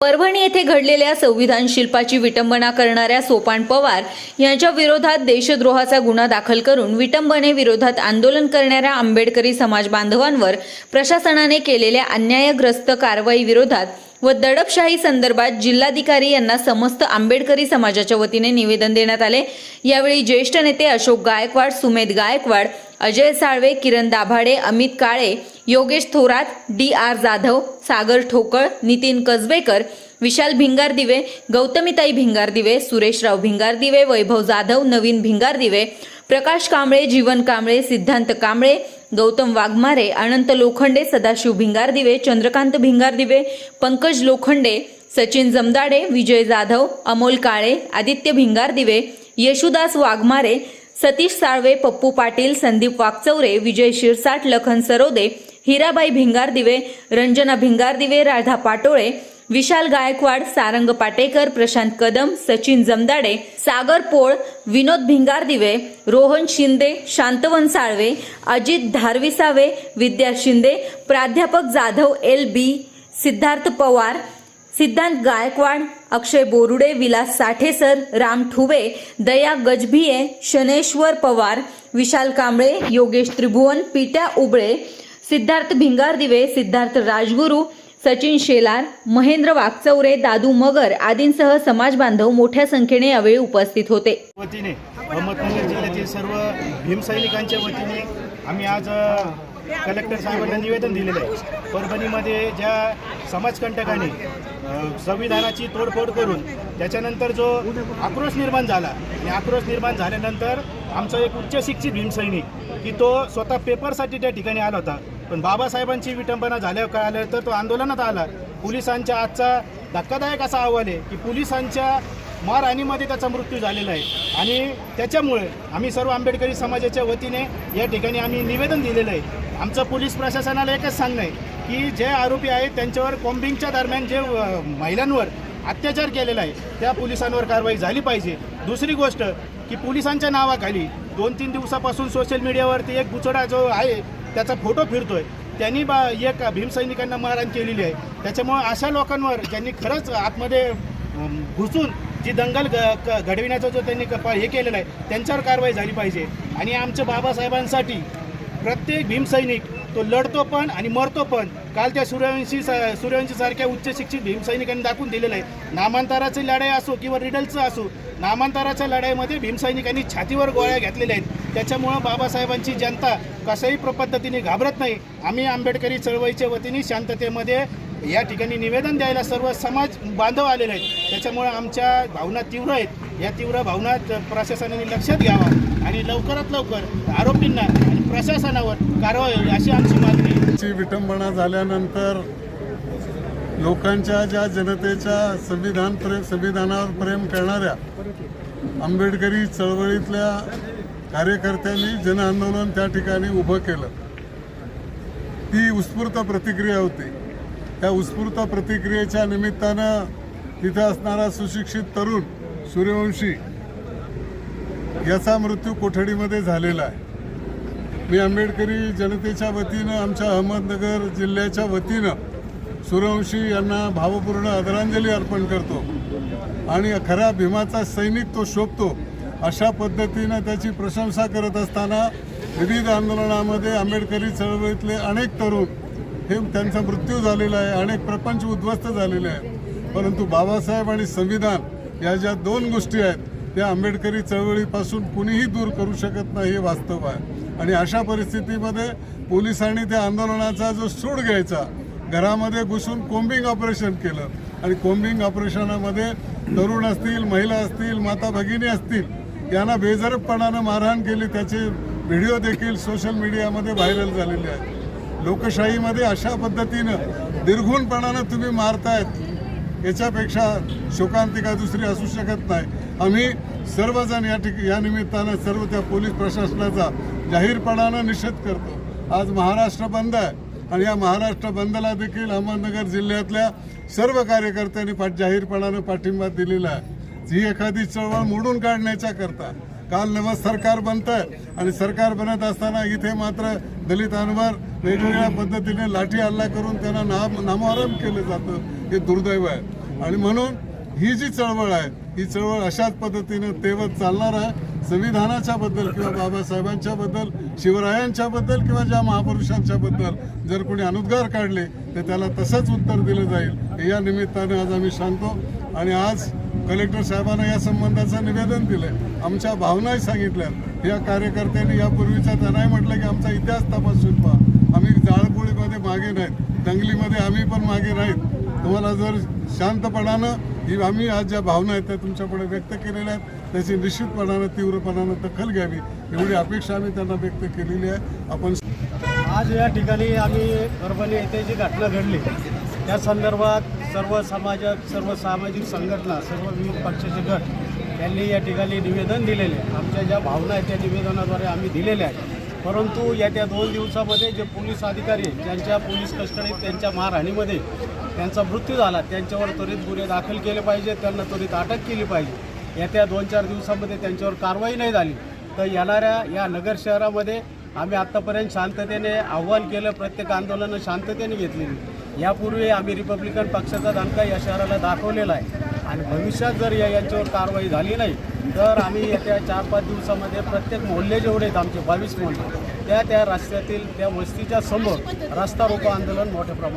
परभणी येथे घडलेल्या संविधान शिल्पाची विटंबना करणाऱ्या सोपान पवार यांच्या विरोधात देशद्रोहाचा गुन्हा दाखल करून विटंबने विरोधात आंदोलन करणाऱ्या आंबेडकरी समाज बांधवांवर प्रशासनाने केलेल्या अन्यायग्रस्त कारवाई विरोधात व दडपशाही संदर्भात जिल्हाधिकारी यांना समस्त आंबेडकरी समाजाच्या वतीने निवेदन देण्यात आले. यावेळी ज्येष्ठ नेते अशोक गायकवाड सुमेध गायकवाड अजय साळवे किरण दाभाडे अमित काळे योगेश थोरात डी आर जाधव सागर ठोकळ नितीन कसबेकर विशाल भिंगार दिवे गौतमिताई गौतमीताई भिंगारदिवे सुरेशराव भिंगार दिवे वैभव जाधव नवीन भिंगार दिवे प्रकाश कांबळे जीवन कांबळे सिद्धांत कांबळे गौतम वाघमारे अनंत लोखंडे सदाशिव भिंगारदिवे चंद्रकांत भिंगारदिवे पंकज लोखंडे सचिन जमदाडे विजय जाधव अमोल काळे आदित्य भिंगारदिवे यशुदास वाघमारे सतीश साळवे पप्पू पाटील संदीप वाकचौरे विजय शिरसाट लखन सरोदे हिराबाई भिंगारदिवे रंजना भिंगारदिवे राधा पाटोळे विशाल गायकवाड सारंग पाटेकर प्रशांत कदम सचिन जमदाडे सागर पोळ विनोद भिंगारदिवे रोहन शिंदे शांतवन साळवे अजित धारविसावे विद्या शिंदे प्राध्यापक जाधव एल बी सिद्धार्थ पवार सिद्धांत गायकवाड अक्षय बोरुडे विलास साठेसर राम ठुबे दया गजभिये शनेश्वर पवार विशाल कांबळे योगेश त्रिभुवन पिट्या उबळे सिद्धार्थ भिंगारदिवे सिद्धार्थ राजगुरू सचिन शेलार महेंद्र वाकचौरे दादू मगर आदींसह समाज बांधव मोठ्या संख्येने यावेळी उपस्थित होते. वतीने अहमदनगर जिल्ह्यातील सर्व भीमसैनिकांच्या वतीने आम्ही आज कलेक्टर साहेबांना निवेदन दिलेलं आहे. परभणीमध्ये ज्या समाजकंटकाने संविधानाची तोडफोड करून त्याच्यानंतर जो आक्रोश निर्माण झाला आणि आक्रोश निर्माण झाल्यानंतर आमचा एक उच्च शिक्षित भीमसैनिक की तो स्वतः पेपरसाठी त्या ठिकाणी आला होता. पण बाबासाहेबांची विटंबना झाल्यावर कळालं तर तो आंदोलनात आला. पोलिसांच्या आजचा धक्कादायक असा अहवाल आहे की पोलिसांच्या मारहाणीमध्ये त्याचा मृत्यू झालेला आहे. आणि त्याच्यामुळे आम्ही सर्व आंबेडकरी समाजाच्या वतीने या ठिकाणी आम्ही निवेदन दिलेलं आहे. आमचं पोलीस प्रशासनाला एकच सांगणं आहे की जे आरोपी आहेत त्यांच्यावर कॉम्बिंगच्या दरम्यान जे महिलांवर अत्याचार केलेला आहे त्या पोलिसांवर कारवाई झाली पाहिजे. दुसरी गोष्ट की पोलिसांच्या नावाखाली दोन तीन दिवसापासून सोशल मीडियावरती एक बुचडा जो आहे त्याचा फोटो फिरतोय. त्यांनी बा एक भीमसैनिकांना मारहाण केलेली आहे. त्याच्यामुळं अशा लोकांवर ज्यांनी खरंच आतमध्ये घुसून जी दंगल ग- क- घडविण्याचा जो त्यांनी हे केलेला आहे त्यांच्यावर कारवाई झाली पाहिजे. आणि आमच्या बाबासाहेबांसाठी प्रत्येक भीमसैनिक तो लढतो पण आणि मरतो पण. काल त्या सूर्यवंशी सूर्यवंशी सारख्या उच्च शिक्षित भीमसैनिकांनी दाखवून दिलेलं आहे. नामांतराची लढाई असो किंवा रिडलचं असो नामांतराच्या लढाईमध्ये भीमसैनिकांनी छातीवर गोळ्या घेतलेल्या आहेत. त्याच्यामुळं बाबासाहेबांची जनता कशाही प्र- पद्धतीने घाबरत नाही. आम्ही आंबेडकरी चळवळीच्या वतीने शांततेमध्ये या ठिकाणी निवेदन द्यायला सर्व समाज बांधव आलेले आहेत. त्याच्यामुळं आमच्या भावना तीव्र आहेत. या तीव्र भावना प्रशासनाने लक्षात घ्यावा आणि लवकरात लवकर आरोपींना आणि प्रशासनावर कारवाई होईल अशी आमची मागणी आहे. विटंबना झाल्यानंतर लोकांच्या ज्या जनतेच्या संविधान प्रेम संविधानावर प्रेम करणाऱ्या आंबेडकरी चळवळीतल्या कार्यकर्त्यांनी जनआंदोलन त्या ठिकाणी उभं केलं. ती उत्स्फूर्त प्रतिक्रिया होती. त्या उत्स्फूर्त प्रतिक्रियेच्या निमित्तानं तिथे असणारा सुशिक्षित तरुण सूर्यवंशी याचा मृत्यू कोठडीमध्ये झालेला आहे. मी आंबेडकरी जनतेच्या वतीनं आमच्या अहमदनगर जिल्ह्याच्या वतीनं सूर्यवंशी यांना भावपूर्ण आदरांजली अर्पण करतो आणि खऱ्या भीमाचा सैनिक तो शोभतो अशा पद्धतीनं त्याची प्रशंसा करत असताना विविध आंदोलनामध्ये आंबेडकरी चळवळीतले अनेक तरुण हे त्यांचा मृत्यू झालेला आहे अनेक प्रपंच उद्ध्वस्त झालेले आहेत. परंतु बाबासाहेब आणि संविधान या ज्या दोन गोष्टी आहेत त्या आंबेडकरी चळवळीपासून कुणीही दूर करू शकत नाही हे वास्तव आहे. आणि अशा परिस्थितीमध्ये पोलिसांनी त्या आंदोलनाचा जो सूड घ्यायचा घरामध्ये घुसून कोम्बिंग ऑपरेशन केलं. आणि कोम्बिंग ऑपरेशनामध्ये तरुण असतील महिला असतील माता भगिनी असतील यांना बेजरपणानं मारहाण केली. त्याचे व्हिडिओ देखील सोशल मीडियामध्ये व्हायरल झालेले आहेत. लोकशाहीमध्ये अशा पद्धतीनं दीर्घूनपणानं तुम्ही मारतायत याच्यापेक्षा शोकांतिका दुसरी असू शकत नाही. आम्ही सर्वजण या ठिक या निमित्तानं सर्व त्या पोलीस प्रशासनाचा जाहीरपणानं निषेध करतो. आज महाराष्ट्र बंद आहे आणि या महाराष्ट्र बंदला देखील अहमदनगर जिल्ह्यातल्या सर्व कार्यकर्त्यांनी पाठ जाहीरपणानं पाठिंबा दिलेला आहे. ही एखादी चळवळ मोडून काढण्याच्या करता काल नवं सरकार बनतं आहे आणि सरकार बनत असताना इथे मात्र दलितांवर वेगवेगळ्या पद्धतीने लाठी हल्ला करून त्यांना नाम नामोहरम केलं जातं. हे दुर्दैव आहे. आणि म्हणून ही जी चळवळ आहे ही चळवळ अशाच पद्धतीनं तेवत चालणार आहे. संविधानाच्या बद्दल किंवा बाबासाहेबांच्या बद्दल शिवरायांच्या बद्दल किंवा ज्या महापुरुषांच्या बद्दल जर कोणी अनुद्गार काढले तर त्याला तसंच उत्तर दिलं जाईल. या निमित्ताने आज आम्ही सांगतो आणि आज कलेक्टर साहेबांना या संबंधाचं निवेदन दिलंय. आमच्या भावनाही सांगितल्या या कार्यकर्त्यांनी यापूर्वीचा त्यांनाही म्हटलं की आमचा इतिहास तपासून पहा. आम्ही जाळपोळीमध्ये मागे नाहीत. दंगलीमध्ये आम्ही पण मागे नाहीत. तुम्हाला जर शांतपणानं ही आम्ही आज ज्या भावना आहेत त्या तुमच्यापुढे व्यक्त केलेल्या आहेत त्याची निश्चितपणानं तीव्रपणानं दखल घ्यावी. एवढी अपेक्षा आम्ही त्यांना व्यक्त केलेली आहे. आपण आज या ठिकाणी आम्ही परभणी येथे जी घटना घडली. त्या संदर्भात सर्व समाजक सर्व सामाजिक संघटना सर्व विविध पक्षाचे गट यांनी या ठिकाणी निवेदन दिलेले आहे. आमच्या ज्या भावना आहेत त्या निवेदनाद्वारे आम्ही दिलेल्या आहेत. परंतु येत्या दोन दिवसामध्ये जे पोलीस अधिकारी आहेत, ज्यांच्या पोलीस कस्टडीत त्यांच्या मारहाणीमध्ये त्यांचा मृत्यू झाला त्यांच्यावर त्वरित गुन्हे दाखल केले पाहिजे त्यांना त्वरित अटक केली पाहिजे. येत्या दोन चार दिवसामध्ये त्यांच्यावर कारवाई नाही झाली. तर येणाऱ्या या नगर शहरामध्ये आम्ही आत्तापर्यंत शांततेने आव्हान केलं प्रत्येक आंदोलनं शांततेने घेतलेली. यापूर्वी आम्ही रिपब्लिकन पक्षाचा दणका या शहराला दाखवलेला आहे. आणि भविष्यात जर या यांच्यावर कारवाई झाली नाही तर आम्ही येत्या चार पाच दिवसामध्ये प्रत्येक मोहल्ले जेवढे आहेत आमचे बावीस मोहल्ले त्या त्या रस्त्यातील त्या वस्तीच्या समोर रस्ता रोको आंदोलन मोठ्या प्रमाणात